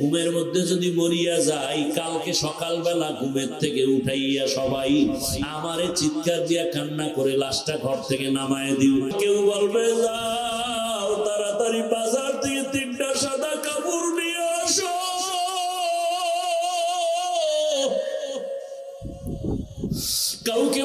ঘুমের মধ্যে যদি মরিয়া যাই, কালকে সকালবেলা ঘুমের থেকে উঠাইয়া সবাই আমারে চিৎকার দিয়া কান্না করে লাশটা ঘর থেকে নামায় দিও। কেউ বলবে, যাও তাড়াতাড়ি বাজার থেকে তিনটা সাদা কাপড় নিয়ে আসো। কাউকে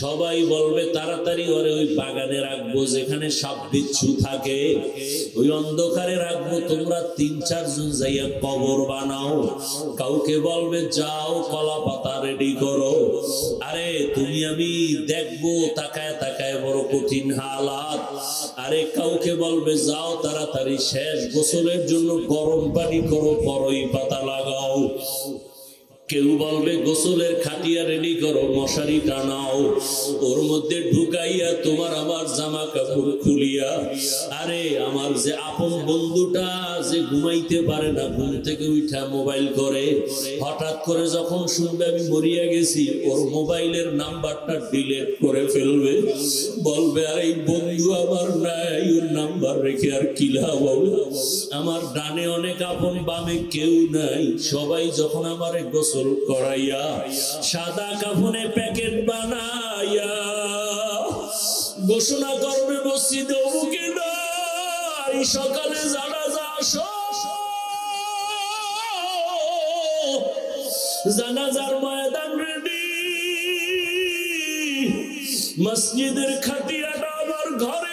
সবাই বলবে, তাড়াতাড়ি ওরে ওই বাগানে রাখব, যেখানে সাপ বিচ্ছু থাকে। ওই অন্ধকারে রাখব, তোমরা তিন চারজন যাইয়া কবর বানাও। কাউকে বলবে, যাও, কলা পাতা রেডি করো। আরে, তুমি আমি দেখব, তাকায় তাকায় বড় কঠিন হালাত। আরে, কাউকে বলবে, যাও, তাড়াতাড়ি শেষ গোসলের জন্য গরম পানি করো বড়ই পাতা লাগাও। কেউ বলবে, গোসলের খাটিয়া রেডি করো মশারি টানাও ওর মধ্যে ঢুকাইয়া তোমার আমার জামা কাপড় খুলিয়া, আরে, আমার যে আপন বন্ধুটা যে ঘুমাইতে পারে না, ঘুম থেকে উঠা মোবাইল করে। হঠাৎ করে যখন শুনবে আমি মরিয়া গেছি, ওর মোবাইলের নাম্বারটা ডিলেট করে ফেলবে। বলবে, আর বন্ধু আমার নাই, ওর নাম্বার রেখে আর কি লাভ? আমার ডানে অনেক আপন বামে কেউ নাই, সবাই যখন আমার গোসল করাইয়া সাদা কাফনে প্যাকেট বানাইয়া ঘোষণা করবে মসজিদে অমুকে নাই সকালে জানা যা জানাজার ময়দান রেডি মসজিদের খাটিয়াটা আমার ঘরের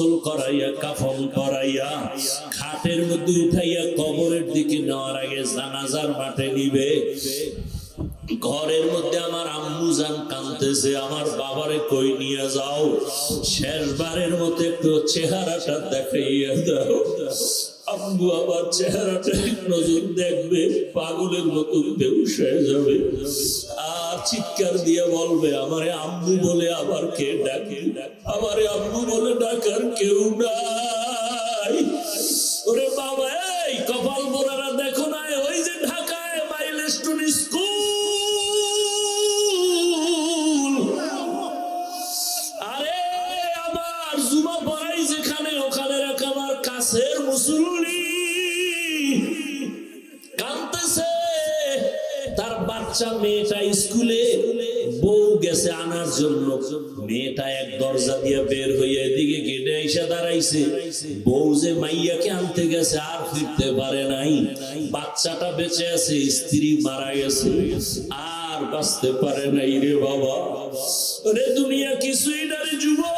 গোসল করাইয়া, কাফন করাইয়া খাটের মধ্যে উঠাইয়া কবরের দিকে নেওয়ার আগে জানাজার মাঠে নিবে। ঘরের মধ্যে আমার আম্মু জান কানতেছে আমার বাবারে কই নিয়ে যাও। শেষবারের মতো একটু চেহারাটা দেখাইয়া দাও। আম্মু আবার চেহারাটা নজর দেখবে, পাগলের মতো বেউস হয়ে যাবে। চিৎকার দিয়ে বলবে, আমারে আম্মু বলে আবার কে ডাকে? আমারে আম্মু বলে ডাকার কেউ নাই। বাচ্চা মেয়েটা স্কুলে, বউ গেছে আনার জন্য। মেয়েটা এক দরজা দিয়ে বের হয়ে এদিকে গেটে এসে দাঁড়াইছে। বউ যে মাইয়াকে আনতে গেছে আর ফিরতে পারে নাই। বাচ্চাটা বেঁচে আছে, স্ত্রী মারা গেছে। আর বাঁচতে পারে নাই রে বাবা। রে দুনিয়া কিছুই না রে যুবক।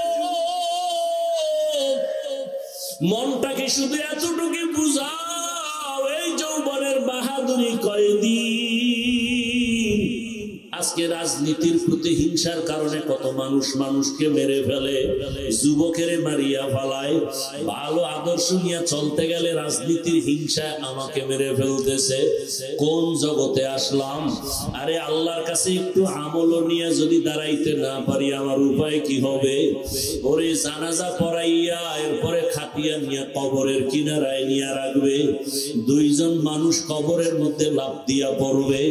মনটাকে শুধু এতটুকু বুঝাও, এই যৌবনের বাহাদুরি আজকে রাজনীতির প্রতি হিংসার কারণে কত মানুষ মানুষকে মেরে ফেলে, যুবকের মারিয়া ফেলায়, ভালো আদর্শ নিয়ে চলতে গেলে রাজনীতির হিংসায় আমাকে মেরে ফেলতেছে। কোন জগতে আসলাম? আরে আল্লাহর কাছে একটু আমল নিয়ে যদি দাঁড়াইতে না পারি, আমার উপায় কি হবে? ওরে জানাজা পড়াইয়া এরপরে খাটিয়া নিয়ে কবরের কিনারায় নিয়ে রাখবে। দুইজন মানুষ কবরের মধ্যে লাভ দিয়া পড়বে।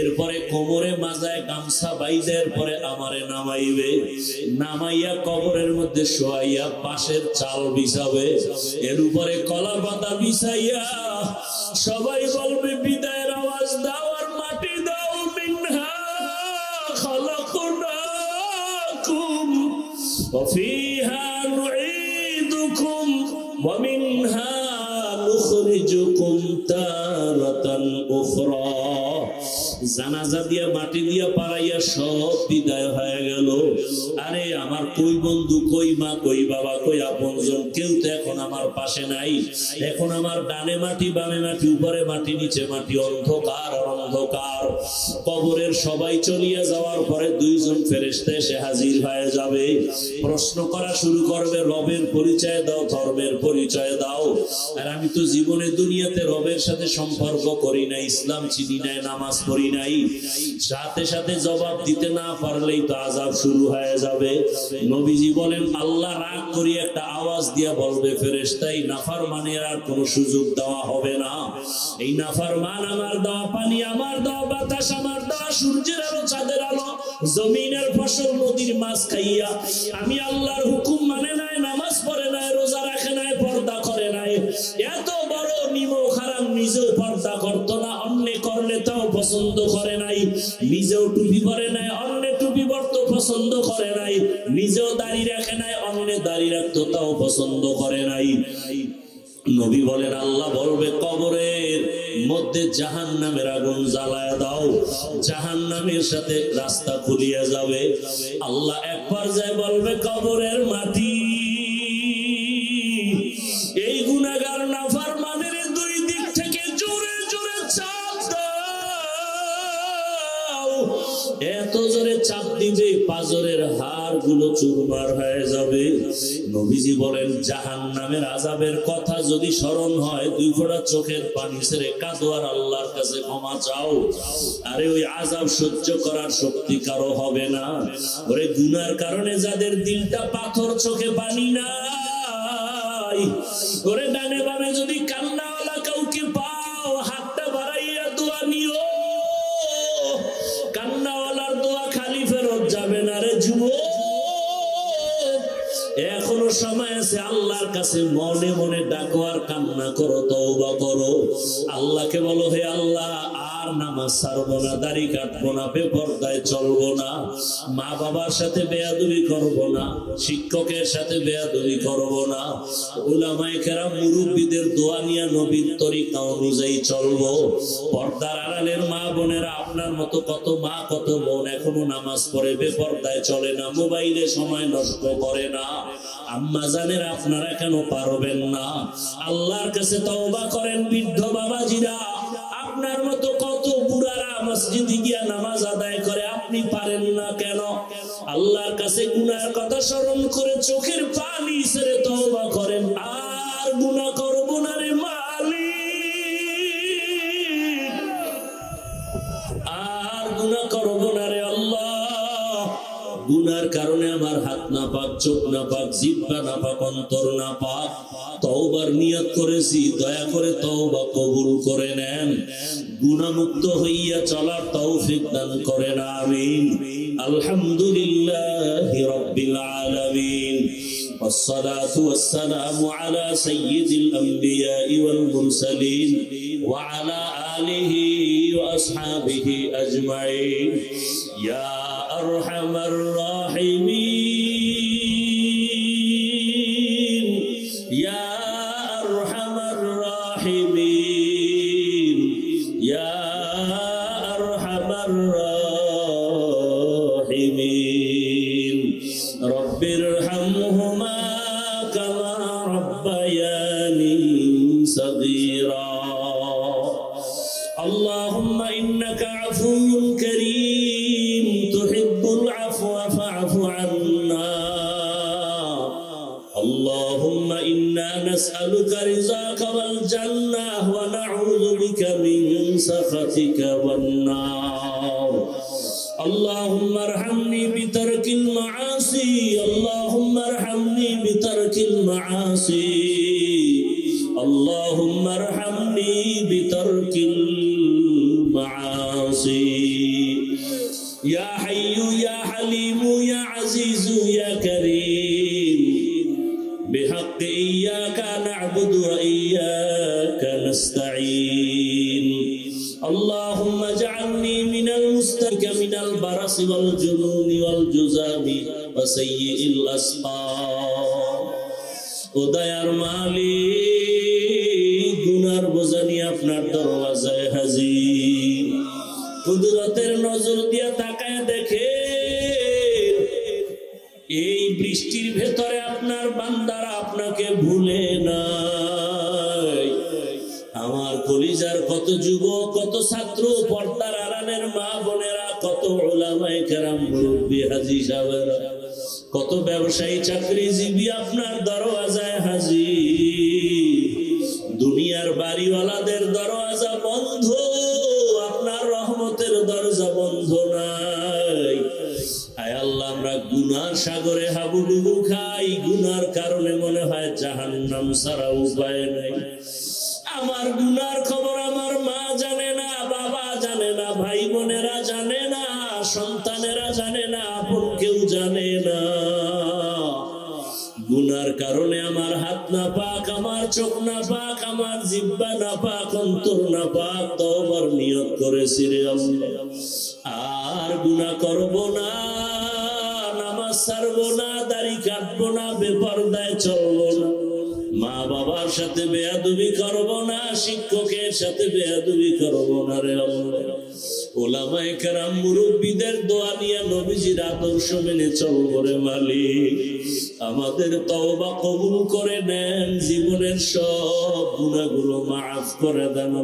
এরপরে কোমরে মাজায় গামছা বাইদের পরে আমারে নামাইবে নামাইয়া কবরের মধ্যে শোয়াইয়া পাশের চাল বিছাবে এর উপরে কলা পাতা বিছাইয়া সবাই বলবে বিদায়ের আওয়াজ দাও আর মাটি দাও মিনহা خلقناكم وفيها نعيدكم ومنها نخرجكم تارة أخرى জানাজা দিয়া, মাটি দিয়া পাড়াইয়া সব বিদায় হয়ে গেল। আরে, আমার কই বন্ধু, কই মা, কই বাবা, কই আপনজন, কেউ তো এখন আমার পাশে নাই। এখন আমার ডানে মাটি, বামে মাটি, উপরে মাটি, নিচে মাটি, অন্ধকার অন্ধকার। কবরের সবাই চলিয়া যাওয়ার পরে দুইজন ফেরেশতা এসে হাজির হয়ে যাবে। প্রশ্ন করা শুরু করবে, রবের পরিচয় দাও, ধর্মের পরিচয় দাও। আর আমি তো জীবনে দুনিয়াতে রবের সাথে সম্পর্ক করি না ইসলাম চিনি নাই, নামাজ পড়ি নাই। সাথে সাথে জবাব দিতে না পারলেই তো আজাব শুরু হয়ে যাবে। নবীজি বলেন, আল্লাহ রাগ করি একটা আওয়াজ দিয়া বলবে, ফেরেশতাই নাফার মানের আর কোনো সুযোগ দেওয়া হবে না। এই নাফার মান আমার দেওয়া পানি, আমার দেওয়া বাতাস, আমার দেওয়া সূর্যের আলো, চাঁদের আলো, জমিনের ফসল, নদীর মাছ খাইয়া আমি আল্লাহর হুকুম মানে নাই, নামাজ পড়ে নাই, রোজা রাখে নাই, পর্দা করে নাই। এত বড় নিমো খারাপ নিজেও পর্দা করতো না, অন্য করলে তাও পছন্দ করে নাই, নিজেও টুপি করে নাই, অন্য পছন্দ করে নাই। নিজেও দাড়ি রাখে নাই অন্য দাড়ি রাখতো, তাও পছন্দ করে নাই। নবী বলেন, আল্লাহ বলবে, কবরের মধ্যে জাহান নামের আগুন জ্বালায় দাও। জাহান নামের সাথে রাস্তা খুলিয়া যাবে। আল্লাহ একবার যায় বলবে, কবরের মাটি দিবে পাজরের হাড়গুলো চুরমার হয়ে যাবে। নবীজি বলেন জাহান নামের আজাবের কথা যদি স্মরণ হয়, দুই ফোঁটা চোখের পানি ছেড়ে কাদোয়ার আল্লাহর কাছে ক্ষমা চাও। আরে ওই আজাব সহ্য করার শক্তি কারও হবে না। ওরে গুনার কারণে যাদের দিলটা পাথর চোখে পানি নাই, ওরে ডানে বামে যদি আছে আল্লাহর কাছে মনে মনে ডাকো আর কান্না করো, তওবা করো। আল্লাহকে বলো, হে আল্লাহ, আর নামাজ ছাড়বো না, দাড়ি কাটবো না চলবো না, মা বাবার সাথে না, শিক্ষকের সাথে না মুরব্বীদের দোয়া নিয়ে নবীর তরিকা অনুযায়ী চলবো। পর্দার আড়ালের মা বোনেরা, আপনার মতো কত মা, কত বোন এখনও নামাজ পড়ে বেপর্দায় চলে না, মোবাইলে সময় নষ্ট করে না। আম্মা জানের আপনারা কেন পারবেন না? আল্লাহর কাছে তওবা করেন বৃদ্ধ বাবাজিরা। আপনার মতো কত বুড়ারা মসজিদে গিয়া নামাজ আদায় করে আপনি পারেন না কেন? আল্লাহর কাছে গুনার কথা স্মরণ করে চোখের পানি ছেড়ে তওবা করেন। আর গুনাহ করব না রে মালিক। আর গুনাহ করব না রে গুনার কারণে আমার হাত না পাক চোখ না পাক জিব্বা না পাক অন্তর না পাক তওবার নিয়ত করেছি দয়া করে তওবা কবুল করে নেন গুনাহমুক্ত হইয়া চলার তৌফিক দান করেন আমিন আলহামদুলিল্লাহি রাব্বিল আলামিন والصلاة والسلام على سيد الأنبياء والمرسلين وعلى آله وأصحابه أجمعين يا أرحم الراحمين. العفو فاعف عنا. اللهم إنا نسألك رزاك والجنة ونعوذ بك من سخطك والنار. اللهم ارحمني بترك المعاصي اللهم ارحمني بترك المعاصي. اللهم ارحمني بترك المعاصي اللهم اجعلني من المستك من البرص والجنون والجزام وسيء الأسقام উদয়ার মালিক গুনার বোঝানি আপনার দরওয়াজায় হাজির কুদরতের নজর দিয়া তাকায় দেখে এই বৃষ্টির ভেতরে আপনার বান্দারা আপনাকে ভুলে নাই আমার কলিজার কত যুবক, কত ছাত্র, পর্দার আড়ালের মা বোনেরা, কত ওলামাই কেরাম, মুরব্বী হাজি সাহেবেরা, কত ব্যবসায়ী, চাকরিজীবী আপনার দরওয়াজায় হাজির। দুনিয়ার বাড়িওয়ালাদের দরওয়াজা বন্ধ, আপনার রহমতের দরজা বন্ধ নাই। আয় আল্লাহ, আমরা গুনার সাগরে হাবুডুবু খাই, গুনার কারণে মনে হয় জাহান্নাম ছাড়া উপায় নাই। আমার গুনার খবর আমার মা জানে না, বাবা জানে না, ভাই বোনেরা জানে না, সন্তানেরা জানে না, আপন কেউ জানে না। গুনার কারণে আমার হাত না পাক, আমার চোখ না পাক, আমার জিব্বা না পাক, অন্তর না পাক তবার নিয়ত করেছি রে আর গুনাহ করব না, নামাজ ছাড়বো না, দাড়ি কাটবো না, বেপরদায় চলবো বাবার সাথে বেয়াদুবি করব না, শিক্ষকের সাথে বেয়াদুবি করব না রে ওলামায় মুরব্বীদের দোয়া নিয়ে নবীজির আদর্শ মেনে চলবো রে মালিক। আমাদের তওবা কবুল করে নেন, জীবনের সব গুণাগুলো মাফ করে দেন